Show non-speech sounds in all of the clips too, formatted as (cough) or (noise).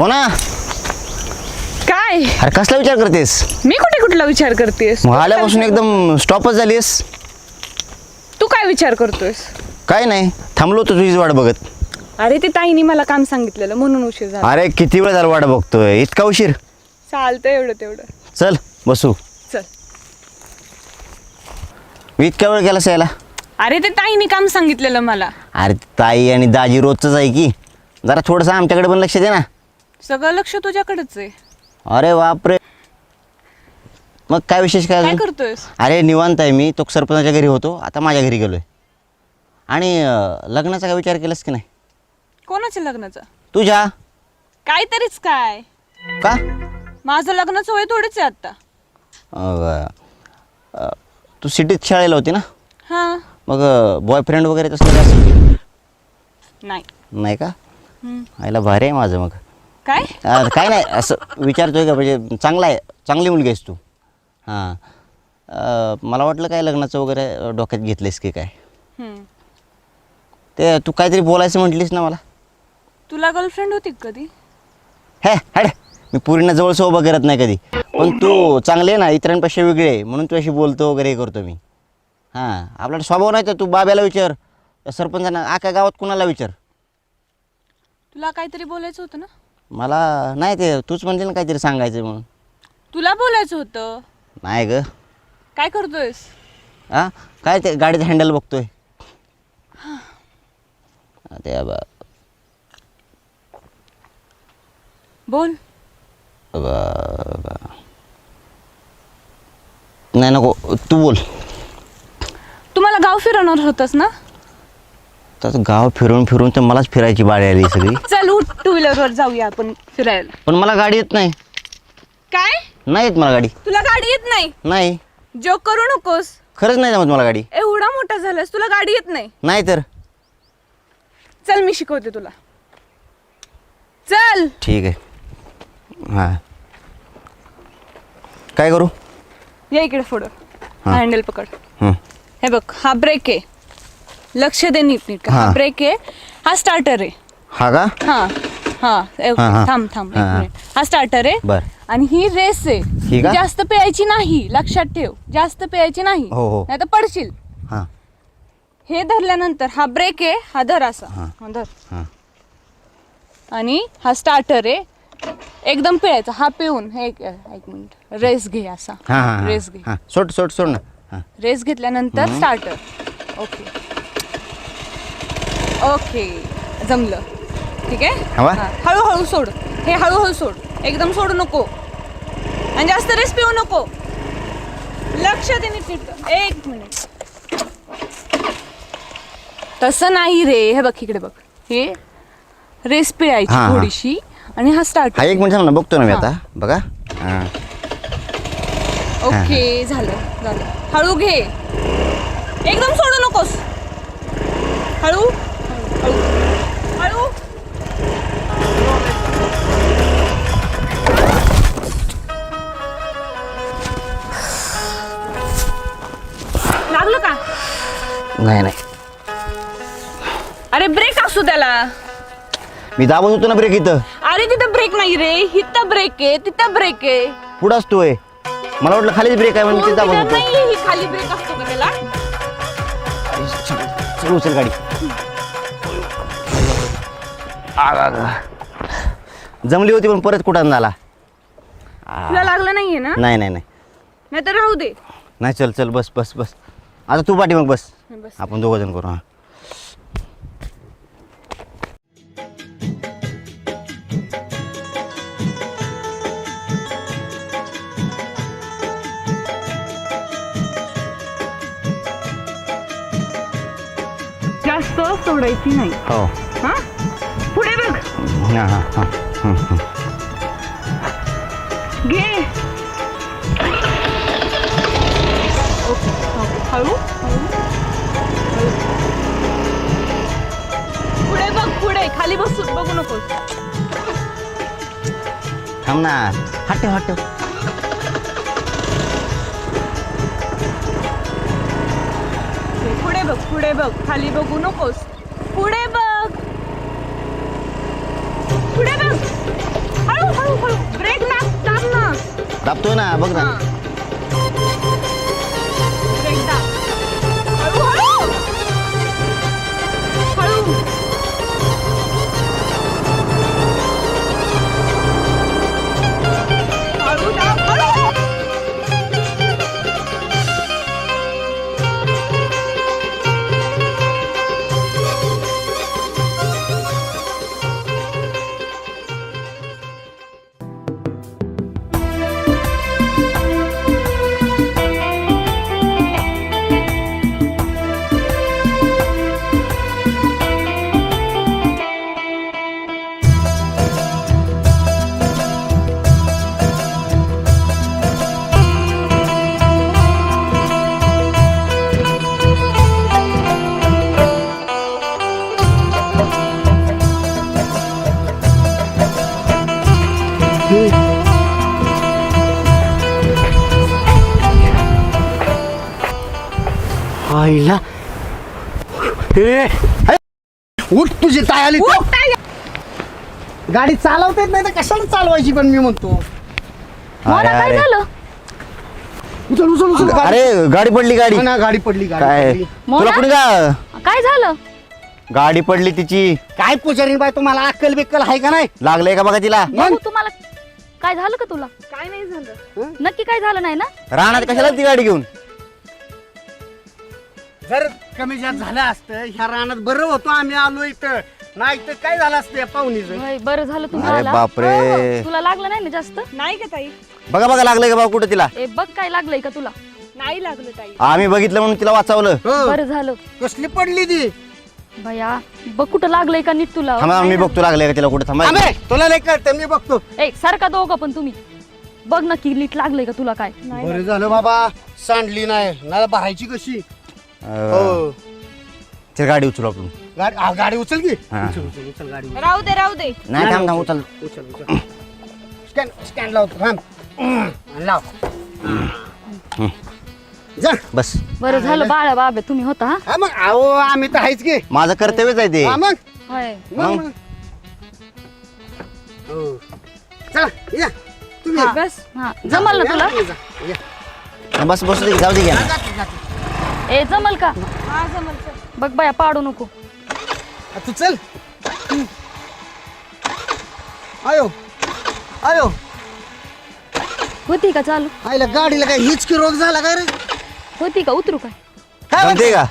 हो ना काय? अरे कसला विचार करतेस? मी कुठे कुठला विचार करतेस? मग आल्यापासून एकदम स्टॉपच झालीस तू काय विचार करतोयस? काय नाही थांबलो होतो तुझीच वाट बघत. अरे ते ताईने मला काम सांगितलेलं म्हणून उशीर झाला. अरे किती वेळ झाला वाट बघतोय? इतका उशीर. चालतं एवढं तेवढं. चल बसू. चल. इतका वेळ गेला यायला? अरे ते ताईने काम सांगितलेलं मला. अरे ताई आणि दाजी रोजच आहे की. जरा थोडंसं आमच्याकडे पण लक्ष दे ना. सगळं लक्ष तुझ्याकडेच आहे. अरे बापरे. मग काय विशेष काय काय अजून? करतोयस? अरे निवांत आहे मी. तो सरपंचाच्या घरी होतो. आता माझ्या घरी गेलोय. आणि अं, लग्नाचा काय विचार केलास की नाही? कोणाच्या लग्नाचं? तुझ्या? काहीतरीच काय. का? माझं लग्नाचं वय थोडीच आहे आता. अं, अं, तू सिटीत शाळेला होती ना? हा. मग बॉयफ्रेंड वगैरे असेल की? नाही. नाही का? हम्म. आईला भारी आहे माझं मग. काय? अं, काय नाही असं विचारतोय का म्हणजे चांगला आहे चांगली मुलगी आहेस तू. हां. अं, मला वाटलं काय लग्नाचं वगैरे डोक्यात घेतलेस की काय? हम्म. ते तू काहीतरी बोलायचं म्हटलीस ना मला. तुला गर्लफ्रेंड होती का कधी? हे हॅड मी पूर्ण जवळ सोबत करत नाही कधी. पण तू चांगले आहे ना इतरांपेक्षा वेगळे आहे म्हणून तू अशी बोलतो वगैरे हे करतो मी. हां आपला स्वभाव नाही तर तू बाब्याला विचार सरपंचांना आका गावात कुणाला विचार? तुला काहीतरी बोलायचं होतं ना? मला नाही ते तूच म्हणते ना काहीतरी सांगायचं म्हणून. तुला बोलायचं होतं? नाही ग. काय करतोयस? हां काय ते गाडीचं हँडल बघतोय. ते बोल. नाही नको. तू बोल. तू मला गाव फिरवणार होतस ना? तर गाव फिरून फिरून तर मलाच फिरायची बाळी आली सगळी. (laughs) चल टू व्हीलरवर जाऊया आपण फिरायला. पण मला गाडी येत नाही. काय? नाही येत मला गाडी. तुला गाडी येत नाही? नाही. जोक करू नकोस. खरंच नाही जमत मला गाडी. एवढा मोठा झालास तुला गाडी येत नाही. नाही तर. चल मी शिकवते तुला. चल. ठीक आहे. हां. काय करू? या इकडे हा. हँडल पकड. हं. हे बघ हा ब्रेक आहे. लक्ष दे नीट नीट हा हा. ब्रेक आहे. हा स्टार्टर आहे. हा का? हा. हा ए- हा, हा. थांब थांब एक हा, हा. मिनिट. हा स्टार्टर आहे. बर. आणि ही रेस ही आहे का? जास्त प्यायची नाही लक्षात ठेव. जास्त प्यायची नाही. हो, हो. नाही तर पडशील. हां. हे धरल्यानंतर हा ब्रेक आहे हा धर असा. हा. हा धर. हां. आणि हा स्टार्टर आहे. एकदम पिळायचा हा पिऊन हे एक एक मिनिट रेस घे असा. हां हां रेस घे. हां. सोड सोड सोड ना. हां. रेस घेतल्यानंतर स्टार्टर ओके ओके जमलं. ठीक आहे? हवा? हा, हळूहळू सोड. हे हळूहळू सोड. एकदम सोडू नको. आणि जास्त रेस पिऊ नको. लक्ष दे नीट नीट एक मिनिट तसं नाही रे. हे बघ इकडे बघ. हे रेस पिळायची हा, हा. थोडीशी आणि हा स्टार्ट हा एक मिनिट थांब ना बघतो ना मी. आता. बघा. हां. ओके झालं झालं. हळू घे. एकदम सोडू नकोस. हळू हळू हळू. नाही नाही. अरे ब्रेक असू त्याला. मी दाबत होतो ना ब्रेक इथं. अरे तिथं ब्रेक नाही रे. इथं ब्रेक आहे तिथं ब्रेक आहे. पुढं असतोय मला वाटलं खालीच ब्रेक आहे ते दाबत होतो नाही ही खाली ब्रेक असतो का त्याला? चल उचल गाडी. आग, आग. जमली होती पण परत कुठं तुला लागलं नाहीये ना? नाही नाही नाही. नाही तर राहू दे. नाही चल चल बस बस बस. आता तू पाठी मग बस. आपण दोघं जण करू हां. जास्त सोडायची नाही. हो. हा? पुढे बघ. हां हां हां. हं, हं. घे. Okay okay. हळू हळू हळू. पुढे बघ पुढे. खाली बसू बघू नकोस. थांब ना. हात ठेव पुढे बघ पुढे बघ. खाली बघू नकोस. पुढे बघ. पुढे बघ. हळू ब्रेक दाब दाब ना. दाबतोय ना बघ ना. हा. आईला. हे, उठ तुझी ताय आली तर. गाडी चालवता येत नाही तर कशाला चालवायची पण मी म्हणतो. काय झालं? उचल उचल उचल गाडी. अरे गाडी पडली गाडी. हा ना, गाडी पडली गाडी काय? पडली. तुला कुणी का? काय झालं? गाडी पडली तिची. काय पुजारी बाय तुम्हाला अक्कल बिक्कल आहे का नाही? लागलंय का बघा तिला? तुम्हाला काय झालं का तुला? काय नाही झालं. नक्की काय झालं नाही ना? राहणार कशाला ती गाडी घेऊन? जर कमी जास्त झालं असतं ह्या रानात बरं होतो आम्ही आलो इथं. नाही तर काय झालं असतं या पाहुणीचं? होय, बरं झालं तुम्ही अरे आला. बापरे. हो, हो. तुला लागलं नाही ना जास्त? नाही का ताई. बघा बघा लागलंय का बाबा कुठं तिला? ए बघ काय लागलंय का तुला. नाही लागलं ताई. आम्ही बघितलं म्हणून तिला वाचवलं. हो, बरं झालं. कसली पडली ती? बया बघ कुठं लागलंय का नीट तुला. थांबा मी बघतो लागलंय का तिला कुठं. थांबा तुला नाही कळतं मी बघतो. ए सारखा दोघं पण तुम्ही. बघ नक्की नीट लागलंय का तुला काय. बरं झालं बाबा सांडली नाही. नाही भरायची कशी? हो. चल गाडी उचलू आपण. गाडी आ, गाडी उचल की? हा. उचल उचल उचल गाडी उचल. राहू दे राहू दे. नाही थांब थांब उचल. उचल उचल. स्टँड स्टँड लावतो थांब. लाव. जा. बस. बरं झालं बाळा बाबे तुम्ही होता हा? हा मग अहो आम्ही तर आहेच की. माझं कर्तव्यच आहे ते. हा मग. होय. मग मग? मग. हो. चला या. तुम्ही. बस हा. जमल ना तुला? या, या. बस बसू दे जाऊ दे घ्या. ए जमल का? हा जमल चल. बघ बाया पाडू नको. आ, तू चल. आयो आयो. होती का चालू? आईला गाडीला काय हिचकी रोग झाला काय रे? होती का? उतरू काय? काय जमते का?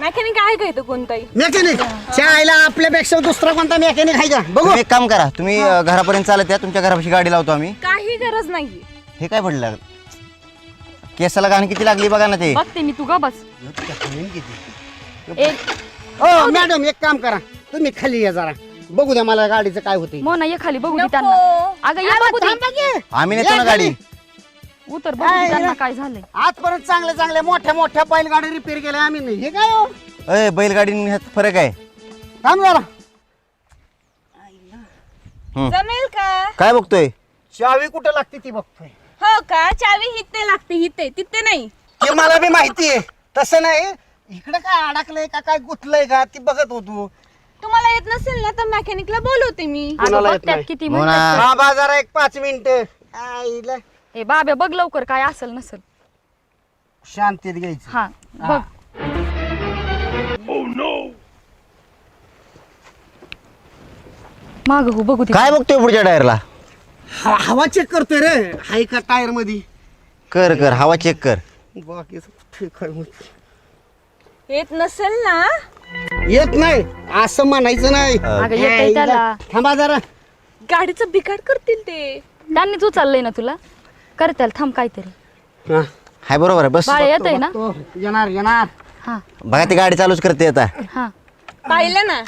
मेकॅनिक आहे का इथं कोणताही? मेकॅनिक आईला आपल्यापेक्षा दुसरा कोणता मेकॅनिक आहे का? बघू. तुम्ही एक काम करा तुम्ही अं, घरापर्यंत चालत या तुमच्या घरापाशी गाडी लावतो आम्ही. काही गरज नाही हे काय पडलं केसाला घाण किती लागली बघा ना ते. बघते मी तू गा बस. हो मॅडम एक काम करा. तुम्ही खाली या जरा. बघू द्या मला गाडीचं काय होते मोना ये खाली बघू दे नको. त्यांना अगं ये बघू दे. आम्ही नेतो ना गाडी. उतर बघू दे त्यांना काय झालंय. आजपर्यंत चांगल्या चांगल्या मोठ्या मोठ्या बैलगाडी रिपेअर केल्या आम्ही नाही. हे काय हो? अय बैलगाडी आणि ह्यात फरक आहे. थांब जरा. जमेल का? काय बघतोय? चावी कुठं लागते ती बघतोय. हो का? चावी हिते लागते हिते तिथे नाही. ते मला बी माहिती आहे तसं नाही. इकडे काय अडकलंय का? काय गुतलंय का? ती बघत होतो. तुम्हाला येत नसेल ना तर मेकॅनिकला बोलवते मी. अगं कोणाला बघ येत त्यात नाही. किती. म्हणतात बाबा जरा एक पाच मिनिट. आईला. ए बाबे बघ लवकर काय असेल नसेल. शांतीत घ्यायचं. हा. बघ. माग हो बघू दे. काय बघतोय पुढच्या टायरला? ह- हवा चेक करतोय रे. हाय का टायरमध्ये कर कर हवा चेक कर. बाकी ठीक आहे मग. येत नसेल ना? येत नाही. असं म्हणायचं नाही. अगं येतंय त्याला. थांबा जरा. गाडीचं बिघाड करतील ते. त्यांनीच उचललंय ना तुला? कर त्याला थांब काहीतरी. हा. हाय बरोबर आहे बस. बाळ येतंय ना? तो येणार येणार. हा. बघा ती गाडी चालूच करते आता. हा. पाहिलं ना?